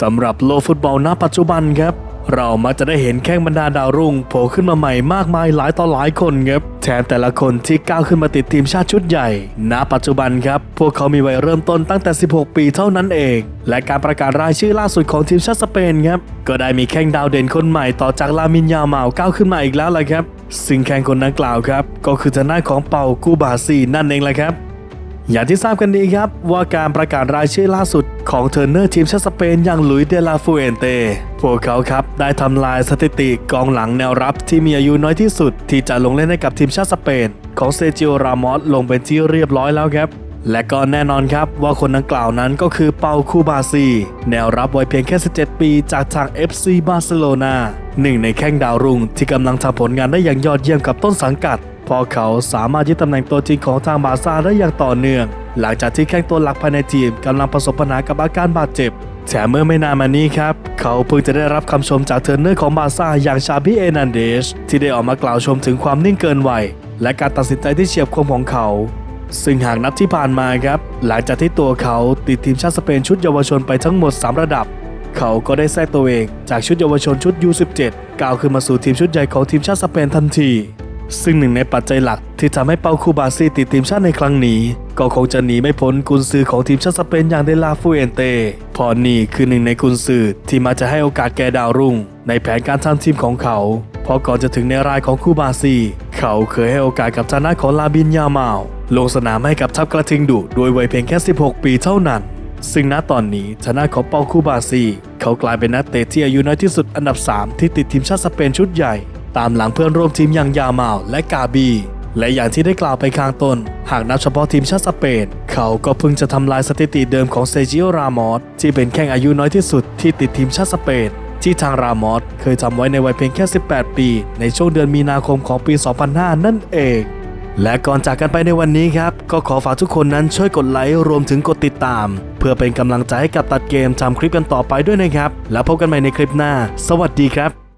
สำหรับโลกฟุตบอลณปัจจุบันครับ เรามักจะได้เห็นแข้งบรรดาดาวรุ่งโผล่ขึ้นมาใหม่มากมายหลายต่อหลายคนครับแถมแต่ละคนที่ก้าวขึ้นมาติดทีมชาติชุดใหญ่ ณ ปัจจุบันครับ พวกเขามีวัยเริ่มต้นตั้งแต่ 16 ปีเท่านั้นเอง และการประกาศรายชื่อล่าสุดของทีมชาติสเปนครับ ก็ได้มีแข้งดาวเด่นคนใหม่ต่อจากลามินยาเมาก้าวขึ้นมาอีกแล้วละครับซึ่งแข้งคนดังกล่าวครับ ก็คือทางด้านของเปากูบาซีนั่นเองแหละครับ อย่างที่ทราบกันดีครับว่าการประกาศรายชื่อล่าสุดของเทอร์เนอร์ทีมชาติสเปนอย่างลุยเดลาฟูเอนเต พวกเขาครับได้ทำลายสถิติกองหลังแนวรับที่มีอายุน้อยที่สุด ที่จะลงเล่นให้กับทีมชาติสเปน ของเซจิโอรามอสลงเป็นที่เรียบร้อยแล้วครับ และก็แน่นอนครับว่าคนดังกล่าวนั้นก็คือเปาคูบาซี แนวรับวัยเพียงแค่ 17 ปีจากทาง FC บาร์เซโลนาหนึ่งในแข้งดาวรุ่งที่กำลังทำผลงานได้อย่างยอดเยี่ยมกับต้นสังกัด พอเขาสามารถยึดตำแหน่งตัวจริงของทางบาซ่าได้อย่างต่อเนื่อง หลังจากที่แข้งตัวหลักภายในทีมกำลังประสบปัญหากับอาการบาดเจ็บแถมเมื่อไม่นานมานี้ครับ เขาเพิ่งจะได้รับคำชมจากเทรนเนอร์ของบาซ่าอย่างชาบิเอนันเดชที่ได้ออกมากล่าวชมถึงความนิ่งเกินวัยและการตัดสินใจที่เฉียบคมของเขา ซึ่งหากนับที่ผ่านมาครับ หลังจากที่ตัวเขาติดทีมชาติสเปนชุดเยาวชนไปทั้งหมด 3 ระดับ เขาก็ได้แทรกตัวเองจากชุดเยาวชนชุด U17 ก้าวขึ้นมาสู่ทีมชุดใหญ่ของทีมชาติสเปนทันที ซึ่งหนึ่งในปัจจัยหลักที่ทำให้เปาคูบาซีติดทีมชาติในครั้งนี้ ก็คงจะหนีไม่พ้นกุนซือของทีมชาติสเปนอย่างเดลาฟูเอนเตพอนี่คือหนึ่งในกุนซือที่มาจะให้โอกาสแก่ดาวรุ่ง ในแผนการทำทีมของเขาเพราะก่อนจะถึงในรายของคูบาซี เขาเคยให้โอกาสกับทางด้าของลาบินยาเมาลลงสนามให้กับทัพกระทิงดุโดยวัยเพียงแค่ 16 ปีเท่านั้น ซึ่งณตอนนี้ทางด้าของเปาคูบาซี เขากลายเป็นนักเตะที่อายุน้อยที่สุดอันดับ 3 ที่ติดทีมชาติสเปนชุดใหญ่ ตามหลังเพื่อนร่วมทีมอย่างยามาลและกาบี และอย่างที่ได้กล่าวไปข้างต้น หากนับเฉพาะทีมชาติสเปน เขาก็เพิ่งจะทำลายสถิติเดิมของเซจิโอรามอสที่เป็นแข้งอายุน้อยที่สุดที่ติดทีมชาติสเปนที่ทางรามอสเคยทำไว้ในวัยเพียงแค่ 18 ปี ในช่วงเดือนมีนาคมของปี 2005 นั่นเอง และก่อนจากกันไปในวันนี้ครับ ก็ขอฝากทุกคนนั้นช่วยกดไลค์รวมถึงกดติดตาม เพื่อเป็นกำลังใจให้กับตัดเกมทำคลิปกันต่อไปด้วยนะครับ แล้วพบกันใหม่ในคลิปหน้า สวัสดีครับ